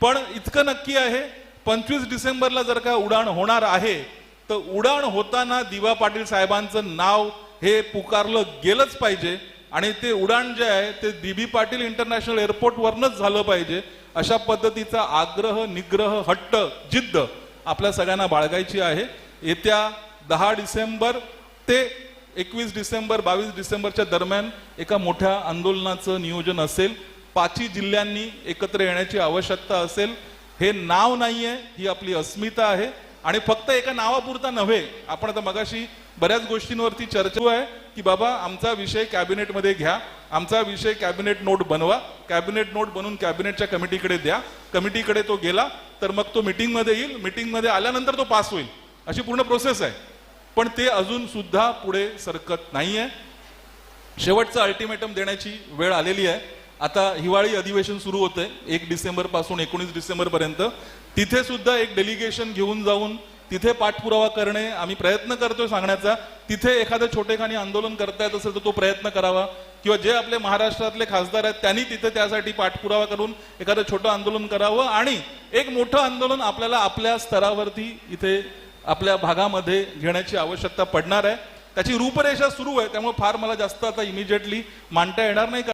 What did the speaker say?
पण इतकं नक्की आहे पंचवीस डिसेंबरला जर का उडाण होणार आहे तर उडाण होताना दिवा पाटील साहेबांचं नाव हे पुकारलं गेलंच पाहिजे आणि ते उडाण जे आहे ते दिबी पाटील इंटरनॅशनल एअरपोर्टवरनच झालं पाहिजे. अशा पद्धतीचा आग्रह निग्रह हट्ट जिद्द आपल्या सगळ्यांना बाळगायची आहे. येत्या दहा डिसेंबर ते एकवीस डिसेंबर बावीस डिसेंबरच्या दरम्यान एका मोठ्या आंदोलनाचं नियोजन असेल. पाचही जिल्ह्यांनी एकत्र येण्याची आवश्यकता असेल. हे नाव नाहीये ही आपली अस्मिता आहे. आणि फक्त एका नावापुरता नव्हे आपण आता मगाशी बऱ्याच गोष्टींवरती चर्चा आहे की बाबा आमचा विषय कॅबिनेटमध्ये घ्या आमचा विषय कॅबिनेट नोट बनवा कॅबिनेट नोट बनवून कॅबिनेटच्या कमिटीकडे द्या. कमिटीकडे तो गेला तर मग तो मीटिंगमध्ये येईल. मीटिंगमध्ये आल्यानंतर तो पास होईल. अशी पूर्ण प्रोसेस आहे. पण ते अजून सुद्धा पुढे सरकत नाहीये. शेवटचं अल्टिमेटम देण्याची वेळ आलेली आहे. आता हिवाळी अधिवेशन सुरू होतंय. एक डिसेंबरपासून एकोणीस डिसेंबर पर्यंत. तिथे सुद्धा एक डेलिगेशन घेऊन जाऊन तिथे पाठपुरावा करणे आम्ही प्रयत्न करतोय सांगण्याचा. तिथे एखादं छोटेखानी आंदोलन करता येत असेल तर तो प्रयत्न करावा. किंवा जे आपले महाराष्ट्रातले खासदार आहेत त्यांनी तिथे त्यासाठी पाठपुरावा करून एखादं छोटं आंदोलन करावं. आणि एक मोठं आंदोलन आपल्याला आपल्या स्तरावरती इथे आपल्या भागामध्ये घेण्याची आवश्यकता पडणार आहे. त्याची रूपरेषा सुरू आहे त्यामुळे फार मला जास्त आता इमिजिएटली मांडता येणार नाही.